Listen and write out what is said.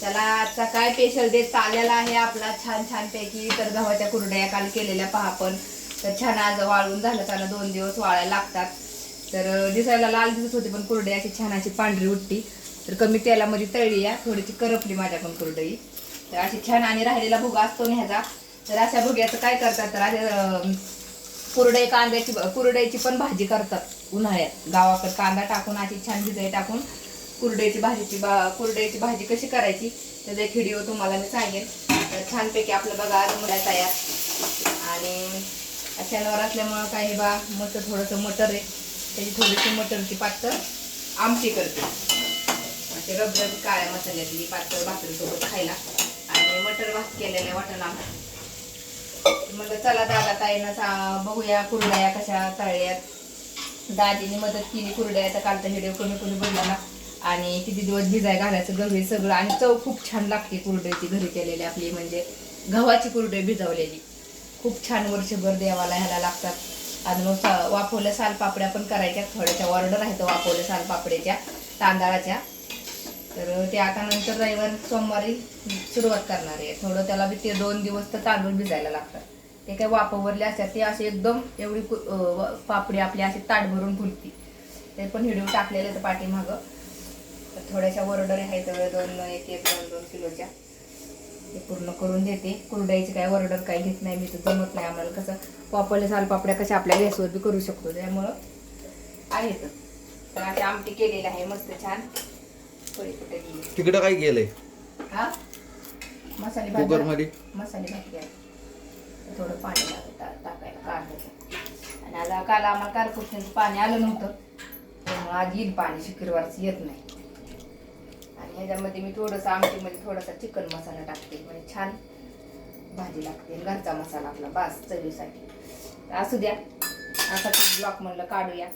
त्याला आजचा काय स्पेशल डे चाललेला आहे आपला छान छान पैकी. तर गव्हाच्या कुरड्या काल केलेल्या पहा पण तर छान आज वाळून झालं त्याला दोन दिवस वाळायला लागतात. तर दिसायला लाल दिसत होती पण कुरडई अशी छान अशी पांढरी उठती. तर कमी तेलामध्ये तळली या थोडीशी करपली माझ्या पण कुरडई तर अशी छान आणि राहिलेला भुगा असतो ना ह्याचा. तर अशा भुग्याचं काय करतात तर असे कुरडई कांद्याची कुरडईची पण भाजी करतात उन्हाळ्यात. गावाकडे कांदा टाकून अशी छान भिजाई टाकून कुरड्याची भाजीची बा कुरड्याची भाजी कशी करायची त्याचा एक व्हिडिओ तुम्हाला मी सांगेन. तर छानपैकी आपलं बघा मुला तयार. आणि शनिवार असल्यामुळं काही बा मस्त थोडंसं मटर आहे. त्याची थोडीशी मटरची पातळ आमटी करते. असे रबरब काळ्या मसाल्यातली पातळ भाकरीसोबत खायला. आणि मटर भात केलेल्या वाटण. मग म्हणलं चला दादा ताईनं सा बघूया कुरड्या कशा तळल्यात. दादीने मदत केली कुरड्या तर कालचा व्हिडिओ कमी कमी बघला ना. आणि किती दिवस भिजाय घालायचं गहू सगळं आणि चव खूप छान लागते कुरडईची घरी केलेली आपली म्हणजे गव्हाची कुरडई भिजवलेली. खूप छान वर्षभर देवाला ह्याला लागतात. आणि मग सा- वाफवल्या सालपापड्या पण करायच्या थोड्याशा ऑर्डर आहेत वाफवल्या सालपापड्याच्या तांदळाच्या. तर ते आता नंतर रविवार सोमवारी सुरुवात करणार आहे. थोडं त्याला बी ते दोन दिवस तर तांदूळ भिजायला लागतात. ते काय वापरले असतात ते असे एकदम एवढी कु- पापडी आपली अशी ताट भरून फुलती. ते पण हिडून टाकलेले तर पाठीमागं. तर थोड्याशा वरडरी आहेत दोन एक एक दोन दोन किलोच्या. ते पूर्ण करून देते. कुरडाईची काय ऑर्डर काही घेत नाही मी तर जमत नाही आम्हाला. कसं वापरले सालपापड्या कशा आपल्या गॅसवर बी करू शकतो त्यामुळं आहेत तर. अशी आमटी केलेली आहे मस्त छान. थोडी कुठे गेली? तिकडं काय गेलंय हा? मसाले भात मध्ये मसाले भात घ्यायला थोडं पाणी लागतं टा- टाकायला काढायचं आणि आज काल आम्हाला कारपुष्णीचं पाणी आलं नव्हतं. त्यामुळे आज येईल पाणी शुक्रवारचं येत नाही. ह्याच्यामध्ये मी थोडंसं आमटीमध्ये थोडासा चिकन मसाला टाकते. म्हणजे छान भाजी लागते. घरचा मसाला आपला बास चवीसाठी. असू द्या. असा ब्लॉक म्हणलं काढूया.